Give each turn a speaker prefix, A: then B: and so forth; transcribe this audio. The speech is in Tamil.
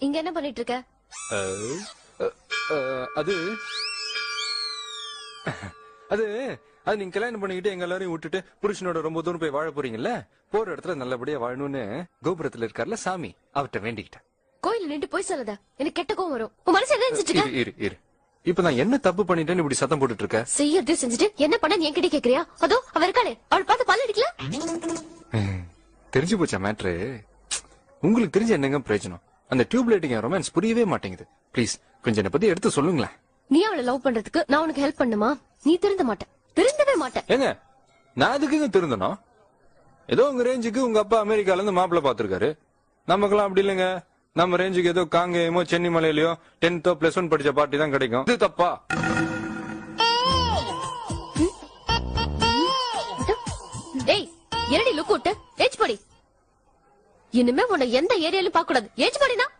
A: இங்க என்ன பண்ணிட்டு இருக்க
B: அது அது அது நீங்க கல்யாணம் பண்ணிக்கிட்டு எங்க எல்லாரையும் விட்டுட்டு புருஷனோட ரொம்ப தூரம் போய் வாழ போறீங்கல்ல? போற இடத்துல நல்லபடியா வாழணும்னு கோபுரத்துல இருக்கார்ல சாமி அவர்கிட்ட வேண்டிக்கிட்டேன்.
A: கோயில நின்று போய் சொல்லாத. எனக்கு கெட்ட கோவம் வரும். உன் மனசு என்ன
B: இரு இரு இப்ப நான் என்ன தப்பு பண்ணிட்டேன்னு இப்படி சத்தம் போட்டுட்டு இருக்க
A: செய்யறதையும் செஞ்சுட்டு என்ன பண்ண என்கிட்ட கேக்குறியா? அதோ அவ இருக்காளே அவள் பார்த்து பல்ல அடிக்கல?
B: தெரிஞ்சு போச்சா மேட்ரு? உங்களுக்கு தெரிஞ்ச என்னங்க பிரயோஜனம்? அந்த டியூப் லைட்டிங் ரொமான்ஸ் புரியவே மாட்டேங்குது ப்ளீஸ் கொஞ்சம் என்னை பத்தி எடுத்து சொல்லுங்களேன்
A: நீ அவளை லவ் பண்றதுக்கு நான் உனக்கு ஹெல்ப் பண்ணுமா நீ திருந்த மாட்ட திருந்தவே மாட்ட
B: ஏங்க நான் அதுக்குங்க திருந்தணும் ஏதோ உங்க ரேஞ்சுக்கு உங்க அப்பா அமெரிக்கால இருந்து மாப்பிள்ள பாத்துருக்காரு நமக்கெல்லாம் அப்படி இல்லைங்க நம்ம ரேஞ்சுக்கு ஏதோ காங்கேயமோ சென்னை மலையிலயோ டென்த்தோ பிளஸ் ஒன் படிச்ச பார்ட்டி தான் கிடைக்கும் இது தப்பா
A: டேய் என்னடி லுக் விட்டு ஏஜ் படி இனிமே உன்னை எந்த ஏரியாலும் பார்க்க கூடாது ஏஜ் படினா